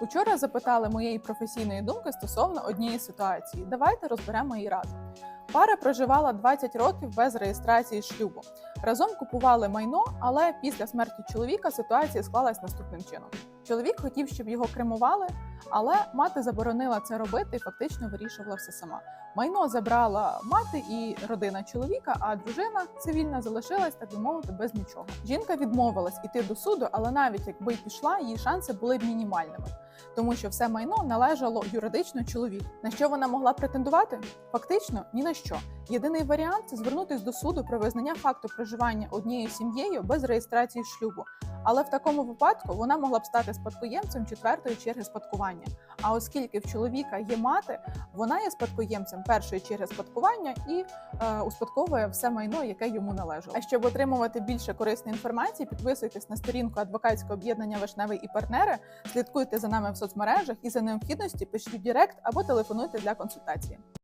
Учора запитали моєї професійної думки стосовно однієї ситуації. Давайте розберемо її разом. Пара проживала 20 років без реєстрації шлюбу. Разом купували майно, але після смерті чоловіка ситуація склалась наступним чином. Чоловік хотів, щоб його кремували, але мати заборонила це робити і фактично вирішувала все сама. Майно забрала мати і родина чоловіка, а дружина цивільна залишилась, так би мовити, без нічого. Жінка відмовилась іти до суду, але навіть якби й пішла, її шанси були б мінімальними, тому що все майно належало юридично чоловіку. На що вона могла претендувати? Фактично ні на що. Єдиний варіант це звернутись до суду про визнання факту проживання однією сім'єю без реєстрації шлюбу. Але в такому випадку вона могла б стати спадкоємцем четвертої черги спадкування. А оскільки в чоловіка є мати, вона є спадкоємцем першої черги спадкування і е, успадковує все майно, яке йому належало. А щоб отримувати більше корисної інформації, підписуйтесь на сторінку адвокатського об'єднання Вишневий і партнери, слідкуйте за нами в соцмережах і за необхідності пишіть Директ або телефонуйте для консультації.